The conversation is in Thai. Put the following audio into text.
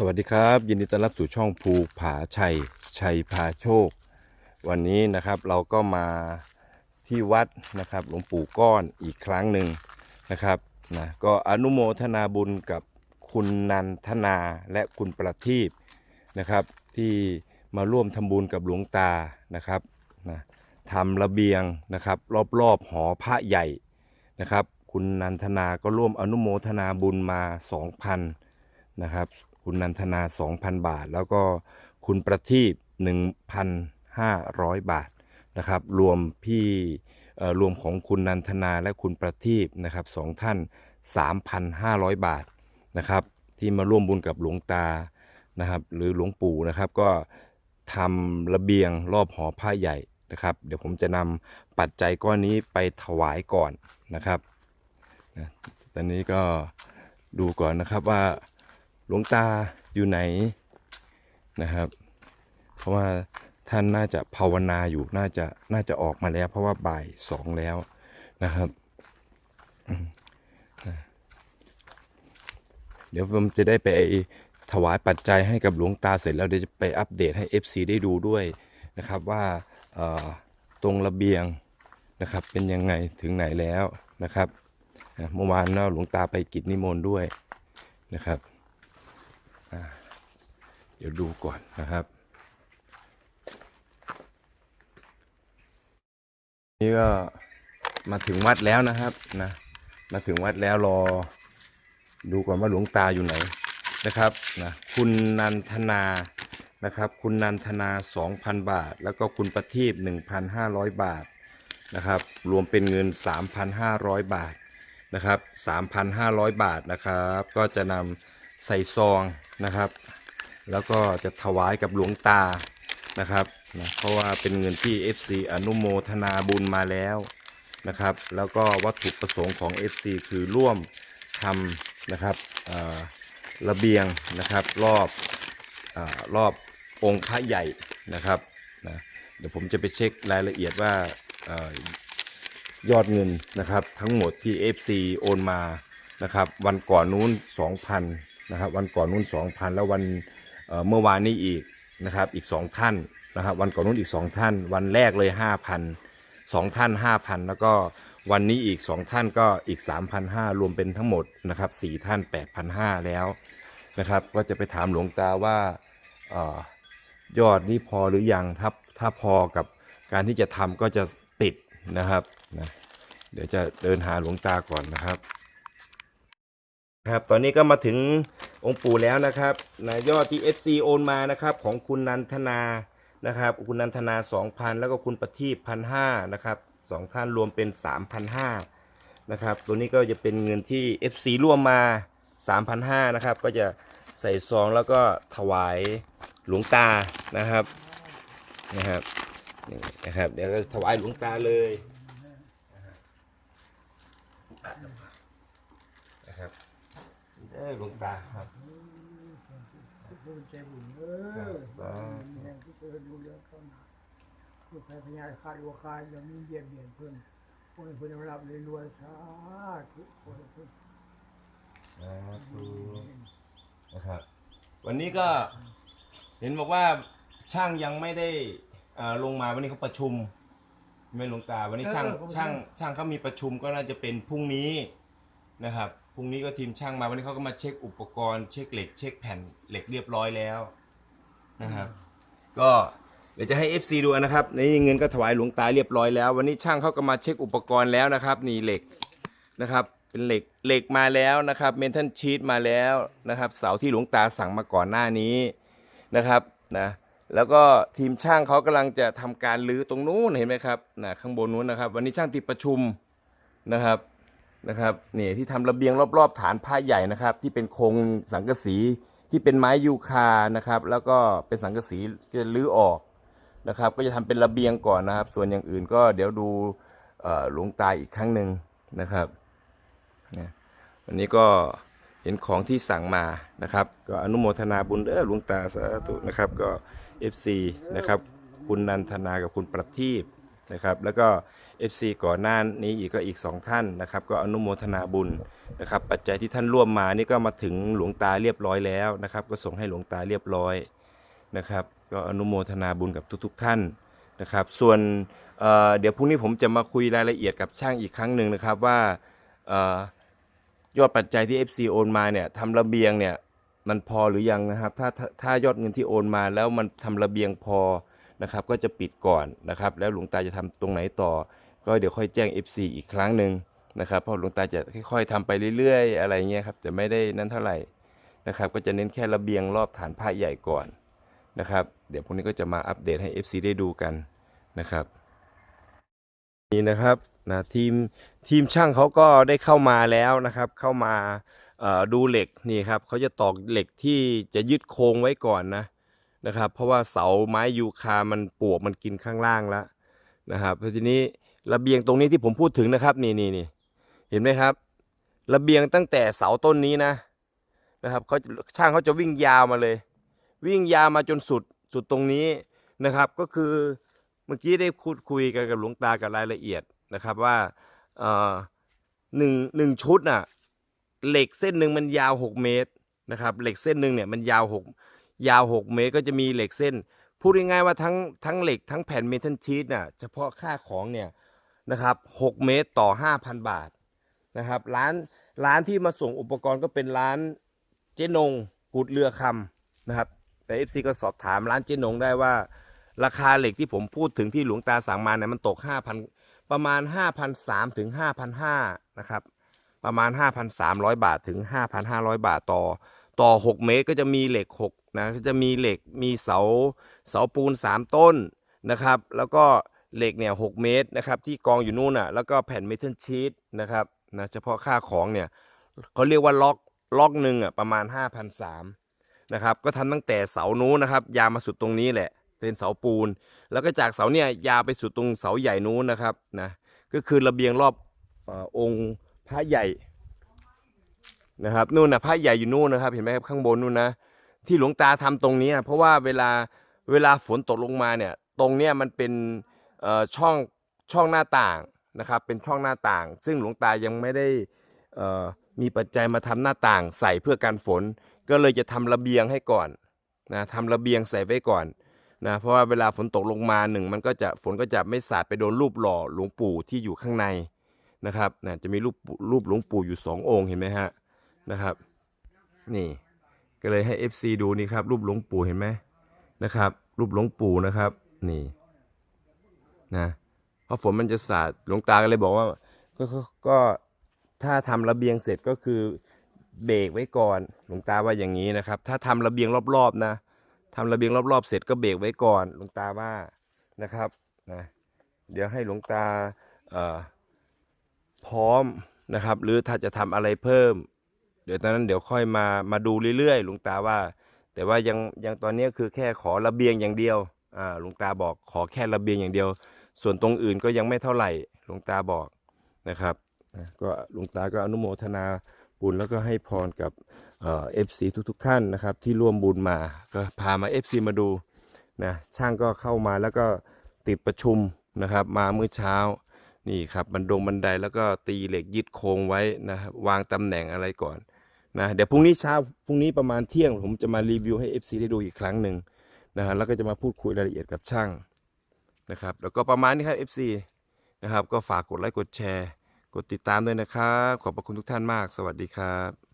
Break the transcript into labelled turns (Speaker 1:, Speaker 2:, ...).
Speaker 1: สวัสดีครับ ยินดีต้อนรับสู่ช่องภูผาชัย ชัยพาโชค วันนี้นะครับเราก็มาที่วัดนะครับหลวงปู่ก้อนอีกครั้งหนึ่งนะครับนะก็อนุโมทนาบุญกับคุณนันทนาและคุณประทีปนะครับ ที่มาร่วมทำบุญกับหลวงตานะครับนะทำระเบียงนะครับรอบๆหอพระใหญ่นะครับ คุณนันทนาก็ร่วมอนุโมทนาบุญมา 2,000นะครับ คุณนันทนา 2,000 บาท แล้วก็คุณประทีป1,500 บาทนะครับ รวมพี่รวมของคุณนันทนาและคุณประทีปนะครับสองท่าน 3,500 บาทนะครับ ที่มาร่วมบุญกับหลวงตานะครับ หรือหลวงปู่นะครับก็ทำระเบียงรอบหอผ้าใหญ่นะครับ เดี๋ยวผมจะนำปัจจัยก้อนนี้ไปถวายก่อนนะครับนะตอนนี้ก็ดูก่อนนะครับว่า หลวงตาอยู่ไหนนะครับ เพราะว่าท่านน่าจะภาวนาอยู่น่าจะน่าจะออกมาแล้ว เพราะว่าบ่ายสองแล้วนะครับเดี๋ยวผมจะได้ไปถวายปัจจัยให้กับหลวงตาเสร็จแล้วเดี๋ยวจะไปอัปเดตให้ FC ได้ดูด้วยนะครับว่าตรงระเบียงนะครับเป็นยังไงถึงไหนแล้วนะครับเมื่อวานเนาะหลวงตาไปกิจนิมนต์ด้วยนะครับ เดี๋ยวดูก่อนนะครับ นี่ก็มาถึงวัดแล้วนะครับนะมาถึงวัดแล้วรอ ดูก่อนว่าหลวงตาอยู่ไหนนะครับนะคุณนันทนานะครับ คุณนันทนา 2,000 บาท แล้วก็คุณประทีป1,500 บาทนะครับ รวมเป็นเงิน 3,500 บาทนะครับ 3,500 บาทนะครับ ก็จะนำใส่ซอง นะครับ แล้วก็จะถวายกับหลวงตานะครับนะเพราะว่าเป็นเงินที่ FC อนุโมทนาบุญมาแล้วนะครับ แล้วก็วัตถุประสงค์ของ FC คือร่วมทำนะครับระเบียงนะครับรอบอรอบองค์พระใหญ่นะครับนะเดี๋ยวผมจะไปเช็ครายละเอียดว่าอยอดเงินนะครับทั้งหมดที่ FC โอนมานะครับวันก่อนนู้น2,000 นะครับวันก่อนนู้น 2,000 แล้ววันเเมื่อวานนี้อีกนะครับอีกสองท่านนะครับวันก่อนนู้นอีกสองท่าน วันแรกเลยห้าพันสองท่านห้าพันแล้วก็วันนี้อีกสองท่านก็อีกสามพันห้ารวมเป็นทั้งหมดนะครับสี่ท่านแปดพันห้าแล้วนะครับก็จะไปถามหลวงตาว่าอยอดนี้พอหรือยังถ้าถ้าพอกับการที่จะทำก็จะติดนะครับนะเดี๋ยวจะเดินหาหลวงตาก่อนนะครับ ครับตอนนี้ก็มาถึงองค์ปู่แล้วนะครับนะยอดที่ FC โอนมานะครับของคุณนันทนานะครับคุณนันทนา 2,000 แล้วก็คุณประทีปพันห้านะครับสองท่านรวมเป็น 3,500นะครับตัวนี้ก็จะเป็นเงินที่ FC ร่วมมา 3,500นะครับก็จะใส่ซองแล้วก็ถวายหลวงตานะครับนะครับนี่นะครับเดี๋ยวก็ถวายหลวงตาเลยนะครับ เด้อหลวงตาครับ
Speaker 2: ผู้ใจบุญเออแรงที่เกิดดูเรื่องเข้ามาผู้ใครพยายคาดวัวคายยังมีเบียดเบียนเพิ่นคนเพิ่นรับเลยรวยสาธุคนเพิ่น
Speaker 1: นะครับ วันนี้ก็ เห็นบอกว่าช่างยังไม่ได้เอ่อลงมาวันนี้เขาประชุมไม่หลวงตา วันนี้ช่างช่างช่างเขามีประชุมก็น่าจะเป็นพรุ่งนี้นะครับ พรุ่งนี้ก็ทีมช่างมาวันนี้เขาก็มาเช็คอุปกรณ์เช็คเหล็ก เช็คแผ่นเหล็กเรียบร้อยแล้วนะครับ ก็เดี๋ยวจะให้ FC ดูนะครับนี่เงินก็ถวายหลวงตาเรียบร้อยแล้ว วันนี้ช่างเขาก็มาเช็คอุปกรณ์แล้วนะครับ นี่เหล็กนะครับ เป็นเหล็กเหล็กมาแล้วนะครับเมนทัลชีตมาแล้วนะครับ เสาที่หลวงตาสั่งมาก่อนหน้านี้นะครับนะแล้วก็ทีมช่างเขากำลังจะทำการรื้อตรงนู้นเห็นไหมครับนะข้างบนนู้นนะครับ วันนี้ช่างติดประชุมนะครับ นะครับนี่ที่ทำระเบียงรอบๆ ฐานผ้าใหญ่นะครับ ที่เป็นโครงสังกะสีที่เป็นไม้ยูคานะครับ แล้วก็เป็นสังกะสีจะรื้อออกนะครับ ก็จะทำเป็นระเบียงก่อนนะครับ ส่วนอย่างอื่นก็เดี๋ยวดูหลวงตาอีกครั้งหนึ่งนะครับนะวันนี้ก็เห็นของที่สั่งมานะครับ ก็อนุโมทนาบุญเด้อหลวงตาสาธุนะครับก็ FC นะครับคุณนันทนากับคุณประทีปนะครับ แล้วก็ FC ก่อนหน้านี้อีกก็อีกสองท่านนะครับ ก็อนุโมทนาบุญนะครับ ปัจจัยที่ท่านร่วมมานี่ก็มาถึงหลวงตาเรียบร้อยแล้วนะครับ ก็ส่งให้หลวงตาเรียบร้อยนะครับ ก็อนุโมทนาบุญกับทุก ๆ ท่านนะครับ ส่วนเเดี๋ยวพรุ่งนี้ผมจะมาคุยรายละเอียดกับช่างอีกครั้งหนึ่งนะครับว่าอ่อยอดปัจจัยที่ FC โอนมาเนี่ยทำระเบียงเนี่ยมันพอหรือยังนะครับถ้าถ้าถ้ายอดเงินที่โอนมาแล้วมันทำระเบียงพอนะครับ ก็จะปิดก่อนนะครับ แล้วหลวงตาจะทำตรงไหนต่อ ก็เดี๋ยวค่อยแจ้ง FC อีกครั้งหนึ่งนะครับเพราะหลวงตาจะค่อยๆทำไปเรื่อยๆ อะไรเงี้ยครับจะไม่ได้นั้นเท่าไหร่นะครับ ก็จะเน้นแค่ระเบียงรอบฐานพระใหญ่ก่อนนะครับ เดี๋ยวพรุ่งนี้ก็จะมาอัปเดตให้ FC ได้ดูกันนะครับ นี่นะครับนะทีมทีมช่างเขาก็ได้เข้ามาแล้วนะครับ เข้ามาดูเหล็กนี่ครับเขาจะตอกเหล็กที่จะยึดโครงไว้ก่อนนะนะครับ เพราะว่าเสาไม้ยูคามันปวกมันกินข้างล่างแล้วนะครับแล้วทีนี้ ระเบียงตรงนี้ที่ผมพูดถึงนะครับ นี่นี่นี่เห็นไหมครับ ระเบียงตั้งแต่เสาต้นนี้นะนะครับเขาช่างเขาจะวิ่งยาวมาเลย วิ่งยาวมาจนสุดสุดตรงนี้นะครับ ก็คือเมื่อกี้ได้พูดคุยกันกับหลวงตากับรายละเอียดนะครับว่าเอ่อหนึ่งหนึ่งชุดน่ะเหล็กเส้นหนึ่งมันยาว 6 เมตรนะครับ เหล็กเส้นหนึ่งเนี่ยมันยาว 6 ยาว 6 เมตรก็จะมีเหล็กเส้นพูดง่ายๆว่าทั้งทั้งเหล็กทั้งแผ่นเมทัลชีตน่ะเฉพาะค่าของเนี่ย นะครับ6เมตรต่อ5,000บาทนะครับร้านร้านที่มาส่งอุปกรณ์ก็เป็นร้านเจนงกุดเรือคำนะครับ แต่ FC ก็สอบถามร้านเจนงได้ว่า ราคาเหล็กที่ผมพูดถึงที่หลวงตาสั่งมาเนี่ยมันตก5,000ประมาณ5,300ถึง5,500นะครับประมาณ 5,300 บาทถึง 5,500 บาทต่อ ต่อ 6 เมตรก็จะมีเหล็ก6นะจะมีเหล็กมีเสาเสาปูน 3 ต้นนะครับ แล้วก็ เหล็กเนี่ย6เมตรนะครับที่กองอยู่นู่นน่ะแล้วก็แผ่นเมทัลชีตนะครับนะเฉพาะค่าของเนี่ยเขาเรียกว่าล็อกล็อกหนึ่งอะประมาณ 5,300นะครับก็ทำตั้งแต่เสานู้นนะครับ ยาวมาสุดตรงนี้แหละเป็นเสาปูน แล้วก็จากเสาเนี่ยยาวไปสุดตรงเสาใหญ่นู้นนะครับนะก็คือระเบียงรอบอองค์พระใหญ่นะครับนู่นนะพระใหญ่อยู่นู่นนะครับ เห็นไหมครับข้างบนนู่นนะที่หลวงตาทำตรงนี้ เพราะว่าเวลาเวลาฝนตกลงมาเนี่ย ตรงเนี้ยมันเป็น ช่องช่องหน้าต่างนะครับเป็นช่องหน้าต่าง ซึ่งหลวงตายังไม่ได้มีปัจจัยมาทำหน้าต่างใส่เพื่อกันฝน ก็เลยจะทำระเบียงให้ก่อนนะทำระเบียงใส่ไว้ก่อนนะเพราะว่าเวลาฝนตกลงมาหนึ่งมันก็จะฝนก็จะไม่สาดไปโดนรูปหล่อหลวงปู่ที่อยู่ข้างในนะครับนะจะมีรูปรูปหลวงปู่อยู่สององค์เห็นไหมฮะนะครับ นี่ก็เลยให้ FC ดูนี่ครับรูปหลวงปู่เห็นไหมนะครับ รูปหลวงปู่นะครับนี่ นะเพราะฝนมันจะสาดหลวงตาก็เลยบอกว่าก็ก็ก็ถ้าทำระเบียงเสร็จก็คือเบรกไว้ก่อนหลวงตาว่าอย่างนี้นะครับ ถ้าทำระเบียงรอบๆนะทำระเบียงรอบๆ เสร็จก็เบรกไว้ก่อนหลวงตาว่านะครับนะเดี๋ยวให้หลวงตาพร้อมนะครับ หรือถ้าจะทำอะไรเพิ่ม เดี๋ยวตอนนั้นเดี๋ยวค่อยมามาดูเรื่อยๆหลวงตาว่า แต่ว่ายังยังตอนนี้คือแค่ขอระเบียงอย่างเดียวอ่าหลวงตาบอกขอแค่ระเบียงอย่างเดียว ส่วนตรงอื่นก็ยังไม่เท่าไหร่หลวงตาบอกนะครับก็หลวงตาก็อนุโมทนาบุญแล้วก็ให้พรกับเอฟซีทุกๆท่านนะครับ ที่ร่วมบุญมาก็พามา FC มาดูนะช่างก็เข้ามาแล้วก็ติดประชุมนะครับ มาเมื่อเช้านี่ครับบันดงบันไดแล้วก็ตีเหล็กยึดโครงไว้นะครับวางตำแหน่งอะไรก่อนนะเดี๋ยวพรุ่งนี้เช้าพรุ่งนี้ประมาณเที่ยง ผมจะมารีวิวให้ FC ได้ดูอีกครั้งหนึ่งนะฮะแล้วก็จะมาพูดคุยรายละเอียดกับช่าง นะครับ แล้วก็ประมาณนี้ครับ FC นะครับ ก็ฝากกดไลค์กดแชร์ กดติดตามด้วยนะครับ ขอบพระคุณทุกท่านมาก สวัสดีครับ